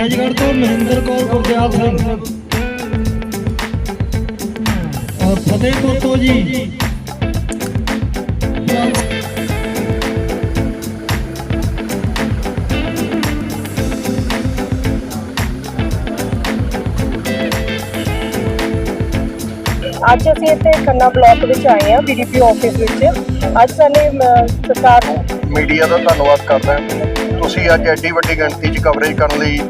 ਫੈਜ਼ਗੜ੍ਹ ਤੋਂ ਮਹਿੰਦਰ ਕੌਰ ਗੁਰਦਿਆਲ ਸਿੰਘ। ਔਰ ਫਤਿਹਪੁਰ ਤੋਂ ਜੀ। ਅੱਜ ਅਸੀਂ ਇੱਥੇ ਖੰਨਾ ਬਲਾਕ ਵਿੱਚ ਆਏ ਹਾਂ ਬੀਡੀਪੀ ਆਫਿਸ ਵਿੱਚ। ਅੱਜ ਸਾਨੇ ਸਰਕਾਰ ਮੀਡੀਆ ਦਾ ਧੰਨਵਾਦ ਕਰਦਾ ਹਾਂ। ਤੁਸੀਂ ਅੱਜ ਐਡੀ ਵੱਡੀ ਗਿਣਤੀ 'ਚ ਕਵਰੇਜ ਕਰਨ ਲਈ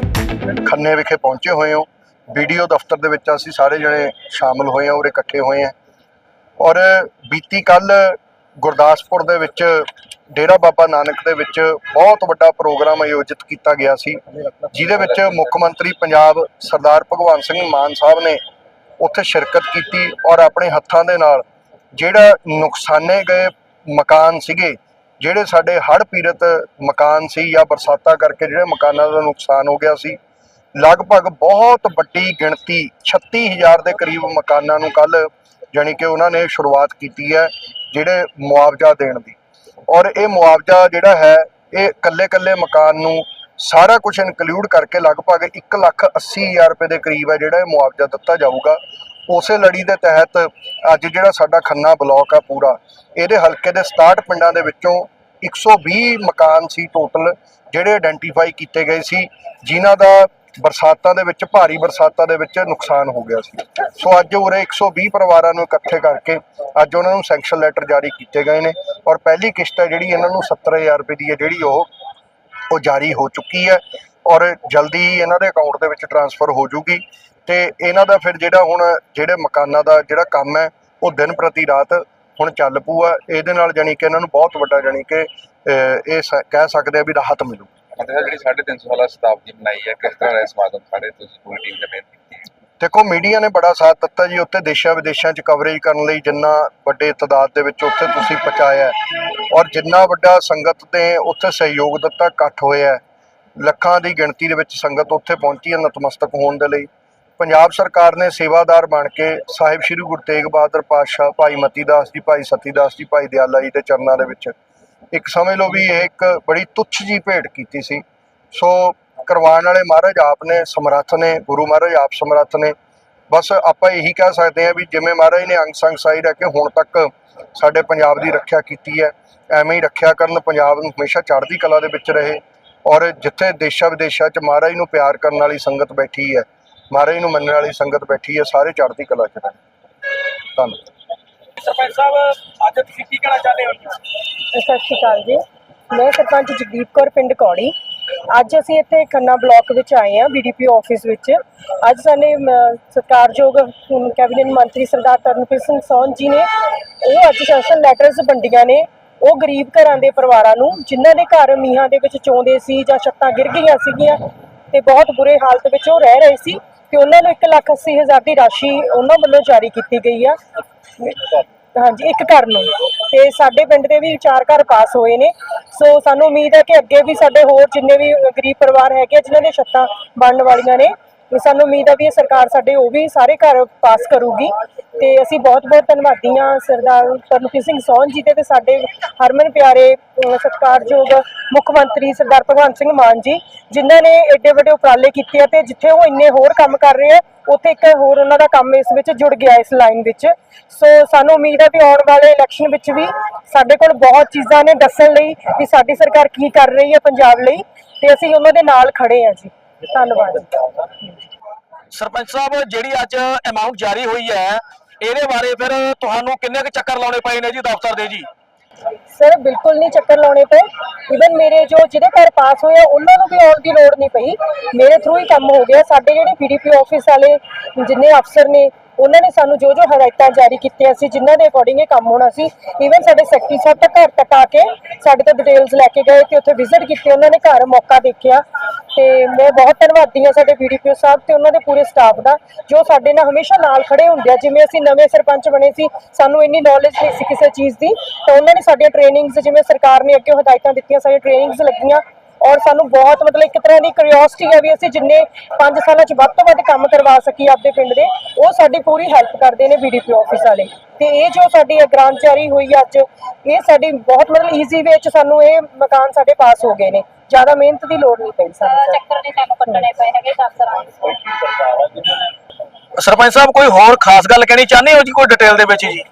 ਖੰਨੇ ਵਿਖੇ ਪਹੁੰਚੇ ਹੋਏ ਹੋ। ਵੀਡੀਓ ਦਫ਼ਤਰ ਦੇ ਵਿੱਚ ਅਸੀਂ ਸਾਰੇ ਜਣੇ ਸ਼ਾਮਲ ਹੋਏ ਹਾਂ ਔਰ ਇਕੱਠੇ ਹੋਏ ਹਾਂ। ਔਰ ਬੀਤੀ ਕੱਲ ਗੁਰਦਾਸਪੁਰ ਦੇ ਵਿੱਚ ਡੇਰਾ ਬਾਬਾ ਨਾਨਕ ਦੇ ਵਿੱਚ ਬਹੁਤ ਵੱਡਾ ਪ੍ਰੋਗਰਾਮ ਆਯੋਜਿਤ ਕੀਤਾ ਗਿਆ ਸੀ, ਜਿਹਦੇ ਵਿੱਚ ਮੁੱਖ ਮੰਤਰੀ ਪੰਜਾਬ ਸਰਦਾਰ ਭਗਵੰਤ ਸਿੰਘ ਮਾਨ ਸਾਹਿਬ ਨੇ ਉੱਥੇ ਸ਼ਿਰਕਤ ਕੀਤੀ ਔਰ ਆਪਣੇ ਹੱਥਾਂ ਦੇ ਨਾਲ ਜਿਹੜਾ ਨੁਕਸਾਨੇ ਗਏ ਮਕਾਨ ਸੀਗੇ ਜਿਹੜੇ ਸਾਡੇ ਹੜ੍ਹ ਪੀੜਤ ਮਕਾਨ ਸੀ ਜਾਂ ਬਰਸਾਤਾਂ ਕਰਕੇ ਜਿਹੜੇ ਮਕਾਨਾਂ ਦਾ ਨੁਕਸਾਨ ਹੋ ਗਿਆ ਸੀ, ਲਗਭਗ ਬਹੁਤ ਵੱਡੀ ਗਿਣਤੀ 36000 ਦੇ ਕਰੀਬ ਮਕਾਨਾਂ ਨੂੰ ਕੱਲ ਜਾਣੀ ਕਿ ਉਹਨਾਂ ਨੇ ਸ਼ੁਰੂਆਤ ਕੀਤੀ ਹੈ ਜਿਹੜੇ ਮੁਆਵਜ਼ਾ ਦੇਣ ਦੀ। ਔਰ ਇਹ ਮੁਆਵਜ਼ਾ ਜਿਹੜਾ ਹੈ, ਇਹ ਕੱਲੇ-ਕੱਲੇ ਮਕਾਨ ਨੂੰ ਸਾਰਾ ਕੁਝ ਇਨਕਲੂਡ ਕਰਕੇ ਲਗਭਗ 1 ਲੱਖ 80 ਹਜ਼ਾਰ ਰੁਪਏ ਦੇ ਕਰੀਬ ਹੈ ਜਿਹੜਾ ਇਹ ਮੁਆਵਜ਼ਾ ਦਿੱਤਾ ਜਾਊਗਾ। ਉਸੇ ਲੜੀ ਦੇ ਤਹਿਤ ਅੱਜ ਜਿਹੜਾ ਸਾਡਾ ਖੰਨਾ ਬਲਾਕ ਆ ਪੂਰਾ, ਇਹਦੇ ਹਲਕੇ ਦੇ 67 ਪਿੰਡਾਂ ਦੇ ਵਿੱਚੋਂ 120 ਮਕਾਨ ਸੀ ਟੋਟਲ ਜਿਹੜੇ ਆਇਡੈਂਟੀਫਾਈ ਕੀਤੇ ਗਏ ਸੀ, ਜਿਨ੍ਹਾਂ ਦਾ ਬਰਸਾਤਾਂ ਦੇ ਵਿੱਚ, ਭਾਰੀ ਬਰਸਾਤਾਂ ਦੇ ਵਿੱਚ ਨੁਕਸਾਨ ਹੋ ਗਿਆ ਸੀ। ਸੋ ਅੱਜ ਉਰੇ 120 ਪਰਿਵਾਰਾਂ ਨੂੰ ਇਕੱਠੇ ਕਰਕੇ ਅੱਜ ਉਹਨਾਂ ਨੂੰ ਸੈਂਕਸ਼ਨ ਲੈਟਰ ਜਾਰੀ ਕੀਤੇ ਗਏ ਨੇ ਔਰ ਪਹਿਲੀ ਕਿਸ਼ਤ ਹੈ ਜਿਹੜੀ ਇਹਨਾਂ ਨੂੰ 70000 ਰੁਪਏ ਦੀ ਹੈ, ਜਿਹੜੀ ਉਹ ਉਹ ਜਾਰੀ ਹੋ ਚੁੱਕੀ ਹੈ ਔਰ ਜਲਦੀ ਹੀ ਇਹਨਾਂ ਦੇ ਅਕਾਊਂਟ ਦੇ ਵਿੱਚ ਟਰਾਂਸਫਰ ਹੋ ਜੂਗੀ। ਤੇ ਇਹਨਾਂ ਦਾ ਫਿਰ ਜਿਹੜਾ ਹੁਣ ਜਿਹੜੇ ਮਕਾਨਾਂ ਦਾ ਜਿਹੜਾ ਕੰਮ ਹੈ ਉਹ ਦਿਨ ਪ੍ਰਤੀ ਰਾਤ ਹੁਣ ਚੱਲ ਪੂਆ ਇਹਦੇ ਨਾਲ ਜਾਣੀ ਕਿ ਇਹਨਾਂ ਨੂੰ ਬਹੁਤ ਵੱਡਾ ਜਾਣੀ ਕਿ ਇਹ ਕਹਿ ਸਕਦੇ ਆ ਵੀ ਰਾਹਤ ਮਿਲੂ। ਅਤੇ ਜਿਹੜੀ 350 ਸਾਲਾ ਸ਼ਤਾਬਦੀ ਮਨਾਈ ਹੈ ਕਿਸ ਤਰ੍ਹਾਂ ਦਾ ਇਹ ਸਮਾਗਮ ਸਾਰੇ ਤੁਸੀਂ ਪੂਰੀ ਟੀਮ ਨੇ ਮਿਹਨਤ ਕੀਤੀ ਹੈ? ਦੇਖੋ ਮੀਡੀਆ ਨੇ ਬੜਾ ਸਾਥ ਦਿੱਤਾ ਜੀ ਉੱਥੇ ਦੇਸ਼ਾਂ ਵਿਦੇਸ਼ਾਂ 'ਚ ਕਵਰੇਜ ਕਰਨ ਲਈ ਜਿੰਨਾ ਵੱਡੇ ਤਦਾਦ ਦੇ ਵਿੱਚ ਉੱਥੇ ਤੁਸੀਂ ਪਹੁੰਚਾਇਆ ਔਰ ਜਿੰਨਾ ਵੱਡਾ ਸੰਗਤ ਨੇ ਉੱਥੇ ਸਹਿਯੋਗ ਦਿੱਤਾ ਇਕੱਠ ਹੋਇਆ ਲੱਖਾਂ ਦੀ ਗਿਣਤੀ ਦੇ ਵਿੱਚ ਸੰਗਤ ਉੱਥੇ ਪਹੁੰਚੀ ਹੈ ਨਤਮਸਤਕ ਹੋਣ ਦੇ ਲਈ। ਪੰਜਾਬ ਸਰਕਾਰ ਨੇ ਸੇਵਾਦਾਰ ਬਣ ਕੇ ਸਾਹਿਬ ਸ੍ਰੀ ਗੁਰੂ ਤੇਗ ਬਹਾਦਰ ਪਾਤਸ਼ਾਹ ਭਾਈ ਮਤੀ ਦਾਸ ਜੀ, ਭਾਈ ਸਤੀ ਦਾਸ ਜੀ, ਭਾਈ ਦਿਆਲਾ ਜੀ ਦੇ ਚਰਨਾਂ ਦੇ ਵਿੱਚ ਇੱਕ ਸਮਝ ਲਓ ਵੀ ਇਹ ਇੱਕ ਬੜੀ ਤੁੱਛ ਜੀ ਭੇਟ ਕੀਤੀ ਸੀ। ਸੋ ਕਰਵਾਉਣ ਵਾਲੇ ਮਹਾਰਾਜ ਆਪ ਨੇ, ਸਮਰੱਥ ਨੇ, ਗੁਰੂ ਮਹਾਰਾਜ ਆਪ ਸਮਰੱਥ ਨੇ। ਬਸ ਆਪਾਂ ਇਹੀ ਕਹਿ ਸਕਦੇ ਹਾਂ ਵੀ ਜਿਵੇਂ ਮਹਾਰਾਜ ਨੇ ਅੰਗ ਸੰਗ ਸਾਈ ਰੱਖ ਕੇ ਹੁਣ ਤੱਕ ਸਾਡੇ ਪੰਜਾਬ ਦੀ ਰੱਖਿਆ ਕੀਤੀ ਹੈ, ਐਵੇਂ ਹੀ ਰੱਖਿਆ ਕਰਨ ਪੰਜਾਬ ਨੂੰ ਹਮੇਸ਼ਾ ਚੜ੍ਹਦੀ ਕਲਾ ਦੇ ਵਿੱਚ ਰਹੇ ਔਰ ਜਿੱਥੇ ਦੇਸ਼ਾਂ ਵਿਦੇਸ਼ਾਂ 'ਚ ਮਹਾਰਾਜ ਨੂੰ ਪਿਆਰ ਕਰਨ ਵਾਲੀ ਸੰਗਤ ਬੈਠੀ ਹੈ ਮਹਾਰਾਜ ਨੂੰ ਮੰਨਣ ਵਾਲੀ ਸੰਗਤ ਬੈਠੀ ਹੈ ਸਾਰੇ ਚੜ੍ਹਦੀ ਕਲਾ 'ਚ ਧੰਨਵਾਦ ਸਰਪੰਚ ਸਾਹਿਬ ਅੱਜ ਤੁਸੀਂ ਕੀ ਕਹਿਣਾ ਚਾਹੁੰਦੇ ਹੋ? ਸਤਿ ਸ਼੍ਰੀ ਅਕਾਲ ਜੀ। ਮੈਂ ਸਰਪੰਚ ਜਗਦੀਪ ਕੌਰ ਪਿੰਡ ਕੌੜੀ। ਅੱਜ ਅਸੀਂ ਇੱਥੇ ਖੰਨਾ ਬਲਾਕ ਵਿੱਚ ਆਏ ਹਾਂ ਬੀਡੀਪੀ ਆਫਿਸ ਵਿੱਚ। ਅੱਜ ਸਾਨੇ ਅਮ, ਸਤਿਕਾਰਯੋਗ ਕੈਬਨਿਟ ਮੰਤਰੀ ਸਰਦਾਰ ਤਰਨਪ੍ਰੀਤ ਸਿੰਘ ਸੌਨ ਜੀ ਨੇ ਉਹ ਅੱਜ ਸੈਸ਼ਨ ਲੈਟਰਸ ਵੰਡੀਆਂ ਨੇ। ਉਹ ਗਰੀਬ ਘਰਾਂ ਦੇ ਪਰਿਵਾਰਾਂ ਨੂੰ ਜਿਨ੍ਹਾਂ ਦੇ ਘਰ ਮੀਂਹਾਂ ਦੇ ਵਿੱਚ ਚੋਂਦੇ ਸੀ ਜਾਂ ਛੱਤਾਂ ਗਿਰ ਗਈਆਂ ਸੀਗੀਆਂ ਤੇ ਬਹੁਤ ਬੁਰੇ ਹਾਲਤ ਵਿੱਚ ਉਹ ਰਹਿ ਰਹੇ ਸੀ। ਤੇ ਉਹਨਾਂ ਨੂੰ 1 ਲੱਖ 80 ਹਜ਼ਾਰ ਦੀ ਰਾਸ਼ੀ ਉਹਨਾਂ ਵੱਲੋਂ ਜਾਰੀ ਕੀਤੀ ਗਈ ਆ। ਹਾਂਜੀ ਇੱਕ ਘਰ ਨੂੰ। ਤੇ ਸਾਡੇ ਪਿੰਡ ਦੇ ਵੀ ਚਾਰ ਘਰ ਪਾਸ ਹੋਏ ਨੇ। ਸੋ ਸਾਨੂੰ ਉਮੀਦ ਹੈ ਕਿ ਅੱਗੇ ਵੀ ਸਾਡੇ ਹੋਰ ਜਿੰਨੇ ਵੀ ਗਰੀਬ ਪਰਿਵਾਰ ਹੈਗੇ ਆ, ਜਿਨ੍ਹਾਂ ਦੀਆਂ ਛੱਤਾਂ ਬਣਨ ਵਾਲੀਆਂ ਨੇ ਤੇ ਸਾਨੂੰ ਉਮੀਦ ਆ ਵੀ ਇਹ ਸਰਕਾਰ ਸਾਡੇ ਉਹ ਵੀ ਸਾਰੇ ਘਰ ਪਾਸ ਕਰੂਗੀ। ਤੇ ਅਸੀਂ ਬਹੁਤ ਬਹੁਤ ਧੰਨਵਾਦੀ ਹਾਂ ਸਰਦਾਰ ਤਰਨਪ੍ਰੀਤ ਸਿੰਘ ਸੋਹਣ ਜੀ ਦੇ ਤੇ ਸਾਡੇ ਹਰਮਨ ਪਿਆਰੇ ਸਤਿਕਾਰਯੋਗ ਮੁੱਖ ਮੰਤਰੀ ਸਰਦਾਰ ਭਗਵੰਤ ਸਿੰਘ ਮਾਨ ਜੀ, ਜਿਨ੍ਹਾਂ ਨੇ ਐਡੇ ਵੱਡੇ ਉਪਰਾਲੇ ਕੀਤੇ ਆ ਤੇ ਜਿੱਥੇ ਉਹ ਇੰਨੇ ਹੋਰ ਕੰਮ ਕਰ ਰਹੇ ਆ, ਉੱਥੇ ਇੱਕ ਹੋਰ ਉਹਨਾਂ ਦਾ ਕੰਮ ਇਸ ਵਿੱਚ ਜੁੜ ਗਿਆ ਇਸ ਲਾਈਨ ਵਿੱਚ। ਸੋ ਸਾਨੂੰ ਉਮੀਦ ਹੈ ਵੀ ਆਉਣ ਵਾਲੇ ਇਲੈਕਸ਼ਨ ਵਿੱਚ ਵੀ ਸਾਡੇ ਕੋਲ ਬਹੁਤ ਚੀਜ਼ਾਂ ਨੇ ਦੱਸਣ ਲਈ ਕਿ ਸਾਡੀ ਸਰਕਾਰ ਕੀ ਕਰ ਰਹੀ ਹੈ ਪੰਜਾਬ ਲਈ, ਤੇ ਅਸੀਂ ਉਹਨਾਂ ਦੇ ਨਾਲ ਖੜੇ ਹਾਂ ਜੀ। ਧੰਨਵਾਦ ਸਰਪੰਚ ਸਾਹਿਬ ਜਿਹੜੀ ਅੱਜ ਅਮਾਉਂਟ ਜਾਰੀ ਹੋਈ ਹੈ ਇਹਦੇ ਬਾਰੇ ਫਿਰ ਤੁਹਾਨੂੰ ਕਿੰਨੇ ਕੁ ਚੱਕਰ ਲਾਉਣੇ ਪਏ ਨੇ ਜੀ ਦਫ਼ਤਰ ਦੇ ਜੀ? ਸਰ ਬਿਲਕੁਲ ਨਹੀਂ ਚੱਕਰ ਲਾਉਣੇ ਪਏ। ਇਵਨ ਮੇਰੇ ਜੋ ਜਿਹਦੇ ਘਰ ਪਾਸ ਹੋਇਆ ਉਹਨਾਂ ਨੂੰ ਵੀ ਆਉਣ ਦੀ ਲੋੜ ਨਹੀਂ ਪਈ। ਮੇਰੇ ਥਰੂ ਹੀ ਕੰਮ ਹੋ ਗਿਆ। ਸਾਡੇ ਜਿਹੜੇ ਪੀਡੀਪੀ ਆਫਿਸ ਵਾਲੇ ਜਿੰਨੇ ਅਫਸਰ ਨੇ ਉਹਨਾਂ ਨੇ ਸਾਨੂੰ ਜੋ ਜੋ ਹਦਾਇਤਾਂ ਜਾਰੀ ਕੀਤੀਆਂ ਸੀ, ਜਿਨ੍ਹਾਂ ਦੇ ਅਕੋਰਡਿੰਗ ਇਹ ਕੰਮ ਹੋਣਾ ਸੀ ਈਵਨ ਸਾਡੇ ਸੈਕਟਰੀ ਸਾਹਿਬ ਤੱਕ ਘਰ ਤੱਕ ਆ ਕੇ ਸਾਡੇ ਤੋਂ ਡਿਟੇਲਸ ਲੈ ਕੇ ਗਏ ਤੇ ਉੱਥੇ ਵਿਜ਼ਿਟ ਕੀਤੇ, ਉਹਨਾਂ ਨੇ ਘਰ ਮੌਕਾ ਦੇਖਿਆ ਤੇ ਮੈਂ ਬਹੁਤ ਧੰਨਵਾਦੀ ਹਾਂ ਸਾਡੇ ਬੀਡੀਪੀਓ ਸਾਹਿਬ ਤੇ ਉਹਨਾਂ ਦੇ ਪੂਰੇ ਸਟਾਫ ਦਾ, ਜੋ ਸਾਡੇ ਨਾਲ ਹਮੇਸ਼ਾ ਨਾਲ ਖੜੇ ਹੁੰਦੇ ਆ, ਜਿਵੇਂ ਅਸੀਂ ਨਵੇਂ ਸਰਪੰਚ ਬਣੇ ਸੀ, ਸਾਨੂੰ ਇੰਨੀ ਨੌਲੇਜ ਨਹੀਂ ਸੀ ਕਿਸੇ ਚੀਜ਼ ਦੀ, ਤਾਂ ਉਹਨਾਂ ਨੇ ਸਾਡੀਆਂ ਟ੍ਰੇਨਿੰਗਸ ਜਿਵੇਂ ਸਰਕਾਰ ਨੇ ਅੱਗੇ ਹਦਾਇਤਾਂ ਦਿੱਤੀਆਂ, ਸਾਡੀਆਂ ਟ੍ਰੇਨਿੰਗਸ ਲੱਗੀਆਂ ਔਰ ਸਾਨੂੰ ਬਹੁਤ ਮਤਲਬ ਇੱਕ ਤਰ੍ਹਾਂ ਦੀ ਕਿਉਰਿਓਸਿਟੀ ਹੈ ਵੀ ਅਸੀਂ ਜਿੰਨੇ 5 ਸਾਲਾਂ ਚ ਵੱਧ ਤੋਂ ਵੱਧ ਕੰਮ ਕਰਵਾ ਸਕੀਏ ਆਪਦੇ ਪਿੰਡ ਦੇ ਉਹ ਸਾਡੀ ਪੂਰੀ ਹੈਲਪ ਕਰਦੇ ਨੇ ਬੀਡੀਪੀ ਆਫਿਸ ਵਾਲੇ। ਤੇ ਇਹ ਜੋ ਸਾਡੀ ਗ੍ਰਾਂਟ ਜਾਰੀ ਹੋਈ ਅੱਜ ਇਹ ਸਾਡੀ ਬਹੁਤ ਮਤਲਬ ਈਜ਼ੀ ਵੇ ਚ ਸਾਨੂੰ ਇਹ ਮਕਾਨ ਸਾਡੇ ਪਾਸ ਹੋ ਗਏ ਨੇ। ਜ਼ਿਆਦਾ ਮਿਹਨਤ ਦੀ ਲੋੜ ਨਹੀਂ ਪਈ ਸਾਨੂੰ। ਚੱਕਰ ਨਹੀਂ ਸਾਨੂੰ ਕੱਟਣੇ ਪਏ ਹੈਗੇ ਦਫ਼ਤਰਾਂ ਸਰਪੰਚ ਸਾਹਿਬ ਕੋਈ ਹੋਰ ਖਾਸ ਗੱਲ ਕਹਿਣੀ ਚਾਹੁੰਦੇ ਹੋ ਜੀ ਕੋਈ ਡਿਟੇਲ ਦੇ ਵਿੱਚ ਜੀ?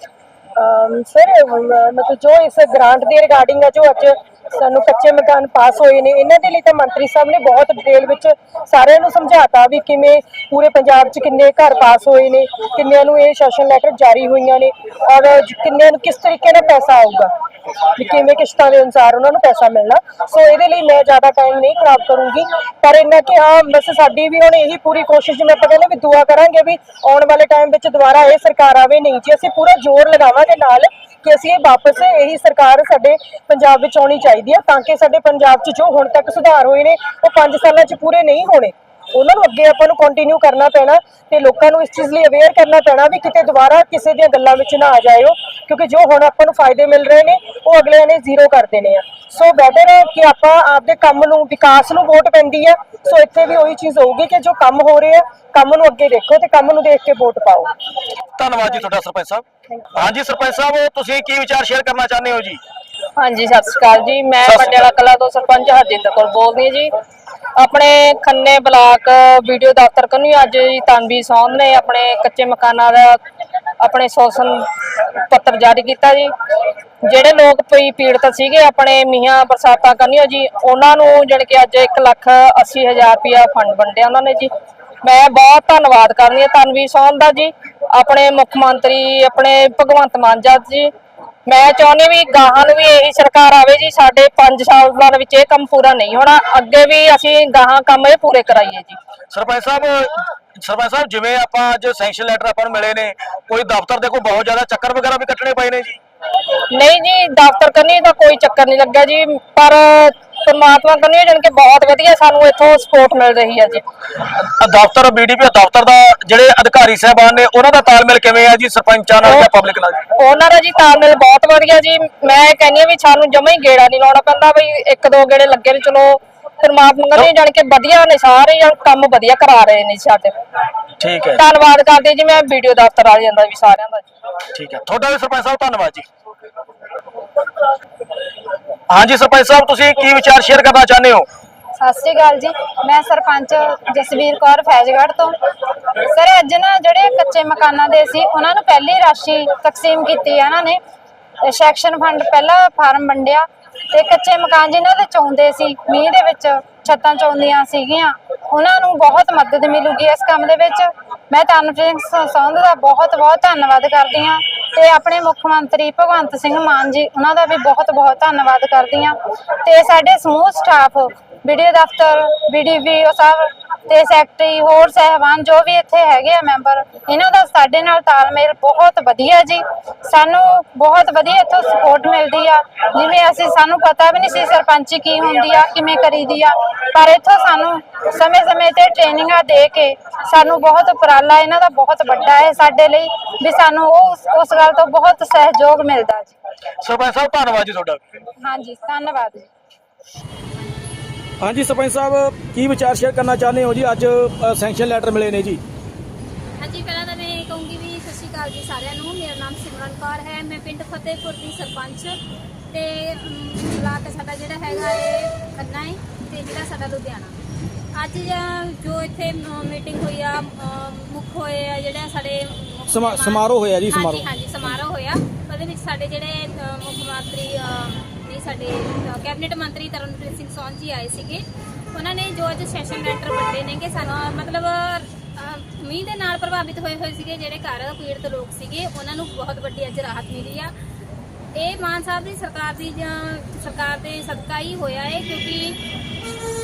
ਅਮ ਸਰ ਮਤਲਬ ਜੋ ਇਸ ਗ੍ਰਾਂਟ ਦੇ ਰਿਗਾਰਡਿੰਗ ਆ ਜੋ ਅੱਜ ਸਾਨੂੰ ਕੱਚੇ ਮਕਾਨ ਪਾਸ ਹੋਏ ਨੇ। ਇਹਨਾਂ ਦੇ ਲਈ ਤਾਂ ਮੰਤਰੀ ਸਾਹਿਬ ਨੇ ਬਹੁਤ ਡਿਟੇਲ ਵਿੱਚ ਸਾਰਿਆਂ ਨੂੰ ਸਮਝਾਤਾ ਵੀ ਕਿਵੇਂ ਪੂਰੇ ਪੰਜਾਬ 'ਚ ਕਿੰਨੇ ਘਰ ਪਾਸ ਹੋਏ ਨੇ, ਕਿੰਨਿਆਂ ਨੂੰ ਇਹ ਸੈਸ਼ਨ ਲੈਟਰ ਜਾਰੀ ਹੋਈਆਂ ਨੇ, ਔਰ ਕਿੰਨਿਆਂ ਨੂੰ ਕਿਸ ਤਰੀਕੇ ਨਾਲ ਪੈਸਾ ਆਊਗਾ। ਵੀ ਕਿਵੇਂ ਕਿਸ਼ਤਾਂ ਦੇ ਅਨੁਸਾਰ ਉਹਨਾਂ ਨੂੰ ਪੈਸਾ ਮਿਲਣਾ। ਸੋ ਇਹਦੇ ਲਈ ਮੈਂ ਜ਼ਿਆਦਾ ਟਾਈਮ ਨਹੀਂ ਖਰਾਬ ਕਰੂੰਗੀ। ਪਰ ਇਹਨਾਂ ਕਿ ਹਾਂ, ਬਸ ਸਾਡੀ ਵੀ ਹੁਣ ਇਹੀ ਪੂਰੀ ਕੋਸ਼ਿਸ਼, ਜਿਵੇਂ ਆਪਾਂ ਕਹਿੰਦੇ ਵੀ ਦੁਆ ਕਰਾਂਗੇ ਵੀ ਆਉਣ ਵਾਲੇ ਟਾਈਮ ਵਿੱਚ ਦੁਬਾਰਾ ਇਹ ਸਰਕਾਰ ਆਵੇ, ਨਹੀਂ ਜੀ, ਅਸੀਂ ਪੂਰਾ ਜ਼ੋਰ ਲਗਾਵਾਂਗੇ ਨਾਲ ਕਿ ਅਸੀਂ ਇਹ ਵਾਪਸ ਇਹੀ ਸਰਕਾਰ ਸਾਡੇ ਪੰਜਾਬ ਵਿੱਚ ਆਉਣੀ ਚਾਹੀਦੀ ਹੈ ਤਾਂ ਕਿ ਸਾਡੇ ਪੰਜਾਬ 'ਚ ਜੋ ਹੁਣ ਤੱਕ ਸੁਧਾਰ ਹੋਏ ਨੇ, ਉਹ 5 ਸਾਲਾਂ 'ਚ ਪੂਰੇ ਨਹੀਂ ਹੋਣੇ। ਉਹਨਾਂ ਨੂੰ ਅੱਗੇ ਆਪਾਂ ਨੂੰ ਕੰਟੀਨਿਊ ਕਰਨਾ ਪੈਣਾ ਤੇ ਲੋਕਾਂ ਨੂੰ ਇਸ ਚੀਜ਼ ਲਈ ਅਵੇਅਰ ਕਰਨਾ ਪੈਣਾ ਵੀ ਕਿਤੇ ਦੁਬਾਰਾ ਕਿਸੇ ਦੀਆਂ ਗੱਲਾਂ ਵਿੱਚ ਨਾ ਆ ਜਾਇਓ, ਕਿਉਂਕਿ ਜੋ ਹੁਣ ਆਪਾਂ ਨੂੰ ਫਾਇਦੇ ਮਿਲ ਰਹੇ ਨੇ, ਉਹ ਅਗਲਿਆਂ ਨੇ ਜ਼ੀਰੋ ਕਰ ਦੇਣੇ ਆ। ਸੋ ਬੈਟਰ ਹੈ ਕਿ ਆਪਾਂ ਆਪਦੇ ਕੰਮ ਨੂੰ, ਵਿਕਾਸ ਨੂੰ ਵੋਟ ਪੈਂਦੀ ਆ। ਸੋ ਇੱਥੇ ਵੀ ਉਹੀ ਚੀਜ਼ ਹੋਊਗੀ ਕਿ ਜੋ ਕੰਮ ਹੋ ਰਹੇ ਕੰਮ ਨੂੰ ਅੱਗੇ ਦੇਖੋ ਤੇ ਕੰਮ ਨੂੰ ਦੇਖ ਕੇ ਵੋਟ ਪਾਓ। ਧੰਨਵਾਦ ਜੀ ਤੁਹਾਡਾ ਸਰਪੰਚ ਸਾਹਿਬ। ਹਾਂਜੀ, ਸਰਪੰਚ ਸਾਹਿਬ ਤੁਸੀਂ ਕੀ ਵਿਚਾਰ ਸ਼ੇਅਰ ਕਰਨਾ ਚਾਹੁੰਦੇ ਹੋ ਜੀ? ਹਾਂਜੀ ਸਤਿ ਸ਼੍ਰੀ ਅਕਾਲ ਜੀ। ਮੈਂ ਸ਼੍ਰੀ ਪਟਿਆਲਾ ਕਲਾ ਤੋਂ ਸਰਪੰਚ ਹਰਜਿੰਦਰ ਕੌਰ ਬੋਲਦੀ ਹਾਂ ਜੀ। ਆਪਣੇ ਖੰਨੇ ਬਲਾਕ ਵੀਡੀਓ ਦਫ਼ਤਰ ਕਨੀ ਅੱਜ ਜੀ ਤਨਵੀਰ ਸੌਂਦ ਨੇ ਆਪਣੇ ਕੱਚੇ ਮਕਾਨਾਂ ਦਾ ਆਪਣੇ ਸ਼ੋਸ਼ਣ ਪੱਤਰ ਜਾਰੀ ਕੀਤਾ ਜੀ। ਜਿਹੜੇ ਲੋਕ ਪਈ ਪੀੜਤ ਸੀਗੇ ਆਪਣੇ ਮੀਆਂ ਬਰਸਾਤਾਂ ਕਰਨੀਓ ਜੀ ਉਹਨਾਂ ਨੂੰ ਜਾਣੀ ਕਿ ਅੱਜ 1 ਲੱਖ 80 ਹਜ਼ਾਰ ਰੁਪਇਆ ਫੰਡ ਵੰਡਿਆ ਉਹਨਾਂ ਨੇ ਜੀ। ਮੈਂ ਬਹੁਤ ਧੰਨਵਾਦ ਕਰਦੀ ਹਾਂ ਤਨਵੀਰ ਸੌਂਦ ਦਾ ਜੀ। ਆਪਣੇ ਮੁੱਖ ਮੰਤਰੀ ਆਪਣੇ ਭਗਵੰਤ ਮਾਨ ਜੀ ਮੈਂ ਚਾਹੁੰਦੀ ਵੀ ਗਾਹਾਂ ਨੂੰ ਵੀ ਇਹੀ ਸਰਕਾਰ ਆਵੇ ਜੀ, ਸਾਡੇ 5 ਸਾਲਾਂ ਵਿੱਚ ਇਹ ਕੰਮ ਪੂਰਾ ਨਹੀਂ ਹੋਣਾ। ਅੱਗੇ ਵੀ ਅਸੀਂ ਗਾਹਾਂ ਕੰਮ ਇਹ ਪੂਰੇ ਕਰਾਈਏ ਜੀ। ਸਰਪੰਚ ਸਾਹਿਬ ਸਰਪੰਚ ਸਾਹਿਬ, ਜਿਵੇਂ ਆਪਾਂ ਅੱਜ ਸੈਂਕਸ਼ਨ ਲੈਟਰ ਆਪਾਂ ਨੂੰ ਮਿਲੇ ਨੇ, ਕੋਈ ਦਫ਼ਤਰ ਦੇ ਕੋਈ ਬਹੁਤ ਜ਼ਿਆਦਾ ਚੱਕਰ ਵਗੈਰਾ ਵੀ ਕੱਟਣੇ ਪਏ ਨੇ ਜੀ। ਨਹੀਂ ਜੀ ਦਫ਼ਤਰ ਕਰਨੀ ਦਾ ਕੋਈ ਚੱਕਰ ਨਹੀਂ ਲੱਗਾ ਜੀ ਪਰ ਪਰਮਾਤਮਾ ਕਰਨੀ ਜਾਣ ਕੇ ਬਹੁਤ ਵਧੀਆ ਸਾਨੂੰ ਇੱਥੋਂ ਸਪੋਰਟ ਮਿਲ ਰਹੀ ਹੈ ਜੀ। ਦਫ਼ਤਰ ਬੀਡੀਪੀ ਦਫ਼ਤਰ ਦਾ ਜਿਹੜੇ ਅਧਿਕਾਰੀ ਸਾਹਿਬਾਨ ਨੇ ਉਹਨਾਂ ਦਾ ਤਾਲਮੇਲ ਕਿਵੇਂ ਹੈ ਜੀ ਸਰਪੰਚਾਂ ਨਾਲ ਜਾਂ ਪਬਲਿਕ ਨਾਲ ਉਹਨਾਂ ਦਾ ਜੀ ਤਾਲਮੇਲ ਬਹੁਤ ਵਧੀਆ ਜੀ ਮੈਂ ਕਹਿੰਦੀ ਆ ਵੀ ਸਾਨੂੰ ਜਮਾ ਹੀ ਗੇੜਾ ਨਹੀਂ ਲਾਉਣਾ ਪੈਂਦਾ ਬਈ ਇੱਕ ਦੋ ਗੇੜੇ ਲੱਗੇ ਨੇ ਚਲੋ ਪਰਮਾਤਮਾ ਕਰਨੀ ਜਾਣ ਕੇ ਵਧੀਆ ਨੇ ਸਾਰੇ ਜਾਣ ਕੰਮ ਵਧੀਆ ਕਰਾ ਰਹੇ ਨੇ ਸਾਡੇ। ਠੀਕ ਹੈ। ਧੰਨਵਾਦ ਕਰਦੇ ਜੀ ਮੈਂ ਵੀਡੀਓ ਦਫ਼ਤਰ ਵਾਲਿਆਂ ਦਾ ਵੀ ਸਾਰਿਆਂ ਦਾ ਠੀਕ ਹੈ। ਤੁਹਾਡਾ ਵੀ ਸਰਪੰਚ ਸਾਹਿਬ ਧੰਨਵਾਦ ਜੀ। ਹਾਂਜੀ ਸਰਪੰਚ ਸਾਹਿਬ ਤੁਸੀਂ ਕੀ ਵਿਚਾਰ ਸ਼ੇਅਰ ਕਰਨਾ ਚਾਹੁੰਦੇ ਹੋ? ਸਤਿ ਸ਼੍ਰੀ ਅਕਾਲ ਜੀ ਮੈਂ ਸਰਪੰਚ ਜਸਵੀਰ ਕੌਰ ਫੈਜ਼ਗੜ੍ਹ ਤੋਂ। ਸਰ ਅੱਜ ਨਾ ਜਿਹੜੇ ਕੱਚੇ ਮਕਾਨਾਂ ਦੇ ਸੀ ਉਹਨਾਂ ਨੂੰ ਪਹਿਲੀ ਰਾਸ਼ੀ ਤਕਸੀਮ ਕੀਤੀ ਹੈ ਇਹਨਾਂ ਨੇ। ਸੈਕਸ਼ਨ ਫੰਡ ਪਹਿਲਾ ਫਾਰਮ ਵੰਡਿਆ। ਤੇ ਕੱਚੇ ਮਕਾਨ ਜਿਨ੍ਹਾਂ ਦੇ ਚੌਂਦੇ ਸੀ, ਮੀਂਹ ਦੇ ਵਿੱਚ ਛੱਤਾਂ ਚੌਂਦੀਆਂ ਸੀਗੀਆਂ, ਉਹਨਾਂ ਨੂੰ ਬਹੁਤ ਮਦਦ ਮਿਲੂਗੀ ਇਸ ਕੰਮ ਦੇ ਵਿੱਚ। ਮੈਂ ਤਨਪ੍ਰੀਤ ਸਿੰਘ ਸੌਂਦ ਦਾ ਬਹੁਤ ਬਹੁਤ ਧੰਨਵਾਦ ਕਰਦੀ ਹਾਂ ਤੇ ਆਪਣੇ ਮੁੱਖ ਮੰਤਰੀ ਭਗਵੰਤ ਸਿੰਘ ਮਾਨ ਜੀ, ਉਹਨਾਂ ਦਾ ਵੀ ਬਹੁਤ ਬਹੁਤ ਧੰਨਵਾਦ ਕਰਦੀ ਹਾਂ। ਤੇ ਸਾਡੇ ਸਮੂਹ ਸਟਾਫ ਵੀਡੀਓ ਦਫ਼ਤਰ ਬੀਡੀਵੀਓ ਸਾਹਿਬ ਤੇ ਸੈਕਟਰੀ ਹੋਰ ਸਹਿਬਾਨ ਜੋ ਵੀ ਇੱਥੇ ਹੈਗੇ ਆ ਮੈਂਬਰ ਇਹਨਾਂ ਦਾ ਸਾਡੇ ਨਾਲ ਤਾਲਮੇਲ ਬਹੁਤ ਵਧੀਆ ਜੀ। ਸਾਨੂੰ ਬਹੁਤ ਵਧੀਆ ਇੱਥੋਂ ਸਪੋਰਟ ਮਿਲਦੀ ਆ। ਜਿਵੇਂ ਅਸੀਂ ਸਾਨੂੰ ਪਤਾ ਵੀ ਨਹੀਂ ਸੀ ਸਰਪੰਚੀ ਕੀ ਹੁੰਦੀ ਆ ਕਿਵੇਂ ਕਰੀਦੀ ਆ। ਪਰ ਇੱਥੋਂ ਸਾਨੂੰ ਸਮੇਂ-ਸਮੇਂ ਤੇ ਟ੍ਰੇਨਿੰਗਾਂ ਦੇ ਕੇ ਸਾਨੂੰ ਬਹੁਤ ਉਪਰਾਲਾ ਇਹਨਾਂ ਦਾ ਬਹੁਤ ਵੱਡਾ ਹੈ ਸਾਡੇ ਲਈ ਵੀ ਸਾਨੂੰ ਉਸ ਉਸ ਗੱਲ ਤੋਂ ਬਹੁਤ ਸਹਿਯੋਗ ਮਿਲਦਾ ਜੀ। ਸਰਪੰਚ ਸਾਹਿਬ ਧੰਨਵਾਦ ਜੀ ਤੁਹਾਡਾ। ਹਾਂਜੀ ਧੰਨਵਾਦ ਜੀ। ਹਾਂਜੀ ਸਰਪੰਚ ਸਾਹਿਬ ਕੀ ਵਿਚਾਰ ਸ਼ੇਅਰ ਕਰਨਾ ਚਾਹੁੰਦੇ ਹੋ ਜੀ? ਅੱਜ ਸੈਂਕਸ਼ਨ ਲੈਟਰ ਮਿਲੇ ਨੇ ਜੀ। ਹਾਂਜੀ ਪਹਿਲਾਂ ਤਾਂ ਮੈਂ ਕਹੂੰਗੀ ਵੀ ਸਤਿ ਸ਼੍ਰੀ ਅਕਾਲ ਜੀ ਸਾਰਿਆਂ ਨੂੰ। ਮੇਰਾ ਨਾਮ ਸਿਮਰਨ ਕੌਰ ਹੈ। ਮੈਂ ਪਿੰਡ ਫਤਿਹਪੁਰ ਦੀ ਸਰਪੰਚ। ਤੇ ਬਲਾਕ ਸਾਡਾ ਜਿਹੜਾ ਹੈਗਾ ਇਹ ਖੰਨਾ ਹੈ ਤੇ ਜਿਹੜਾ ਸਾਡਾ ਲੁਧਿਆਣਾ। ਅੱਜ ਜਾਂ ਇੱਥੇ ਮੀਟਿੰਗ ਹੋਈ ਆ ਮੁੱਖ ਹੋਏ ਆ ਜਿਹੜੇ ਸਾਡੇ ਸਮਾਰੋਹ ਹੋਇਆ ਜੀ, ਸਮਾਰੋਹ। ਹਾਂਜੀ ਸਮਾਰੋਹ ਹੋਇਆ। ਉਹਦੇ ਵਿੱਚ ਸਾਡੇ ਜਿਹੜੇ ਮੁੱਖ ਮੰਤਰੀ ਸਾਡੇ ਕੈਬਨਿਟ ਮੰਤਰੀ ਤਰਨਪ੍ਰੀਤ ਸਿੰਘ ਸੌਨ ਜੀ ਆਏ ਸੀਗੇ। ਉਹਨਾਂ ਨੇ ਜੋ ਅੱਜ ਸੈਸ਼ਨ ਲੈਟਰ ਵੰਡੇ ਨੇਗੇ, ਸਾਨੂੰ ਮਤਲਬ ਮੀਂਹ ਦੇ ਨਾਲ ਪ੍ਰਭਾਵਿਤ ਹੋਏ ਹੋਏ ਸੀਗੇ, ਜਿਹੜੇ ਘਰ ਪੀੜਤ ਲੋਕ ਸੀਗੇ, ਉਹਨਾਂ ਨੂੰ ਬਹੁਤ ਵੱਡੀ ਅੱਜ ਰਾਹਤ ਮਿਲੀ ਆ। ਇਹ ਮਾਨ ਸਾਹਿਬ ਦੀ ਸਰਕਾਰ ਦੀ ਜਾਂ ਸਰਕਾਰ ਦੇ ਸਦਕਾ ਹੀ ਹੋਇਆ ਹੈ ਕਿਉਂਕਿ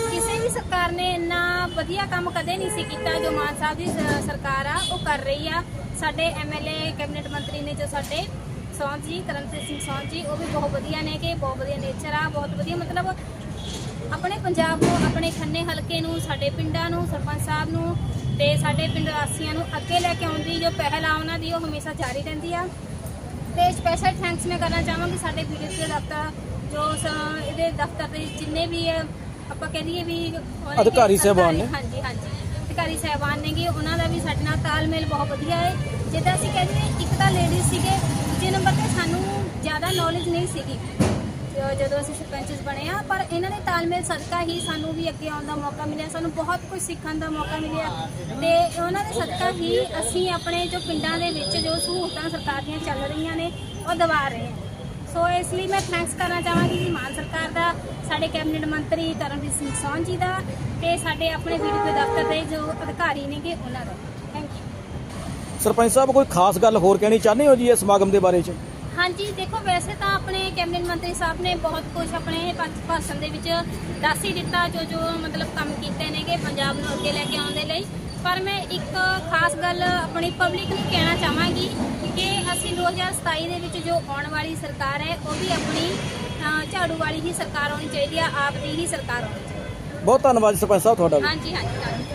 ਕਿਸੇ ਵੀ ਸਰਕਾਰ ਨੇ ਇੰਨਾ ਵਧੀਆ ਕੰਮ ਕਦੇ ਨਹੀਂ ਸੀ ਕੀਤਾ ਜੋ ਮਾਨ ਸਾਹਿਬ ਦੀ ਸਰਕਾਰ ਆ, ਉਹ ਕਰ ਰਹੀ ਆ। ਸਾਡੇ ਐਮਐਲਏ ਕੈਬਨਿਟ ਮੰਤਰੀ ਨੇ ਜੋ ਸਾਡੇ ਸੌਂਦ ਜੀ ਕਰਨਪ੍ਰੀਤ ਸਿੰਘ ਸੌਂਦ ਜੀ ਉਹ ਵੀ ਬਹੁਤ ਵਧੀਆ ਨੇ ਕਿ ਬਹੁਤ ਵਧੀਆ ਨੇਚਰ ਆ ਬਹੁਤ ਵਧੀਆ ਮਤਲਬ ਆਪਣੇ ਪੰਜਾਬ ਨੂੰ ਆਪਣੇ ਖੰਨੇ ਹਲਕੇ ਨੂੰ ਸਾਡੇ ਪਿੰਡਾਂ ਨੂੰ ਸਰਪੰਚ ਸਾਹਿਬ ਨੂੰ ਤੇ ਸਾਡੇ ਪਿੰਡ ਵਾਸੀਆਂ ਨੂੰ ਅੱਗੇ ਲੈ ਕੇ ਆਉਣ ਦੀ ਜੋ ਪਹਿਲ ਆ ਉਹਨਾਂ ਦੀ ਉਹ ਹਮੇਸ਼ਾ ਜਾਰੀ ਰਹਿੰਦੀ ਆ। ਤੇ ਸਪੈਸ਼ਲ ਥੈਂਕਸ ਮੈਂ ਕਰਨਾ ਚਾਹਾਂਗੀ ਸਾਡੇ ਬੀਡੀਪੀ ਦੇ ਦਫ਼ਤਰ ਜੋ ਇਹਦੇ ਦਫ਼ਤਰ ਦੇ ਜਿੰਨੇ ਵੀ ਆਪਾਂ ਕਹਿ ਦਈਏ ਵੀ ਅਧਿਕਾਰੀ ਸਾਹਿਬਾਨ ਨੇ। ਹਾਂਜੀ ਹਾਂਜੀ। ਅਧਿਕਾਰੀ ਸਾਹਿਬਾਨ ਨੇਗੇ ਉਹਨਾਂ ਦਾ ਵੀ ਸਾਡੇ ਨਾਲ ਤਾਲਮੇਲ ਬਹੁਤ ਵਧੀਆ ਹੈ ਜਿੱਦਾਂ ਅਸੀਂ ਕਹਿ ਦਈਏ ਇੱਕ ਤਾਂ ਲੇਡੀਜ਼ ਸੀਗੇ, ਦੂਜੇ ਨੰਬਰ ਤੇ ਸਾਨੂੰ ਜ਼ਿਆਦਾ ਨੌਲੇਜ ਨਹੀਂ ਸੀਗੀ। ਜੋ- ਜਦੋਂ ਅਸੀਂ ਸਰਪੰਚਸ ਬਣੇ ਆ, ਪਰ ਇਹਨਾਂ ਦੇ ਤਾਲਮੇਲ ਸਦਕਾ ਹੀ ਸਾਨੂੰ ਵੀ ਅੱਗੇ ਆਉਣ ਦਾ ਮੌਕਾ ਮਿਲਿਆ, ਸਾਨੂੰ ਬਹੁਤ ਕੁਝ ਸਿੱਖਣ ਦਾ ਮੌਕਾ ਮਿਲਿਆ। ਤੇ ਉਹਨਾਂ ਦੇ ਸਦਕਾ ਹੀ ਅਸੀਂ ਆਪਣੇ ਜੋ ਪਿੰਡਾਂ ਦੇ ਵਿੱਚ ਜੋ ਸਹੂਲਤਾਂ ਸਰਕਾਰ ਦੀਆਂ ਚੱਲ ਰਹੀਆਂ ਨੇ, ਉਹ ਦਵਾ ਰਹੇ ਹਾਂ। ਸੋ ਇਸ ਲਈ ਮੈਂ ਥੈਂਕਸ ਕਰਨਾ ਚਾਹਾਂਗੀ ਜੀ ਮਾਨ ਸਰਕਾਰ ਦਾ, ਸਾਡੇ ਕੈਬਨਿਟ ਮੰਤਰੀ ਤਰਨਜੀਤ ਸਿੰਘ ਸੌਨ ਜੀ ਦਾ ਤੇ ਸਾਡੇ ਆਪਣੇ ਬੀਡੀਪੀ ਦਫ਼ਤਰ ਦੇ ਜੋ ਅਧਿਕਾਰੀ ਨੇਗੇ ਉਹਨਾਂ ਦਾ। ਥੈਂਕ ਯੂ ਸਰਪੰਚ ਸਾਹਿਬ ਕੋਈ ਖਾਸ ਗੱਲ ਹੋਰ ਕਹਿਣੀ ਚਾਹੁੰਦੇ ਹੋ ਜੀ ਇਸ ਸਮਾਗਮ ਦੇ ਬਾਰੇ ਚ? ਹਾਂਜੀ ਦੇਖੋ ਵੈਸੇ ਤਾਂ ਆਪਣੇ ਕੈਬਨਿਟ ਮੰਤਰੀ ਸਾਹਿਬ ਨੇ ਬਹੁਤ ਕੁਝ ਆਪਣੇ ਭਾਸ਼ਣ ਦੇ ਵਿੱਚ ਦੱਸ ਹੀ ਦਿੱਤਾ ਜੋ ਜੋ ਮਤਲਬ ਕੰਮ ਕੀਤੇ ਨੇਗੇ ਪੰਜਾਬ ਨੂੰ ਅੱਗੇ ਲੈ ਕੇ ਆਉਣ ਦੇ ਲਈ। ਪਰ ਮੈਂ ਇੱਕ ਖਾਸ ਗੱਲ ਆਪਣੀ ਪਬਲਿਕ ਨੂੰ ਕਹਿਣਾ ਚਾਹਾਂਗੀ ਕਿ ਅਸੀਂ 2027 ਦੇ ਵਿੱਚ ਜੋ ਆਉਣ ਵਾਲੀ ਸਰਕਾਰ ਹੈ ਉਹ ਵੀ ਆਪਣੀ ਝਾੜੂ ਵਾਲੀ ਹੀ ਸਰਕਾਰ ਹੋਣੀ ਚਾਹੀਦੀ ਆ ਆਪ ਦੀ ਹੀ ਸਰਕਾਰ ਹੋਣੀ ਚਾਹੀਦੀ ਬਹੁਤ ਧੰਨਵਾਦ ਸਰਪੰਚ ਸਾਹਿਬ ਤੁਹਾਡਾ ਹਾਂਜੀ ਹਾਂਜੀ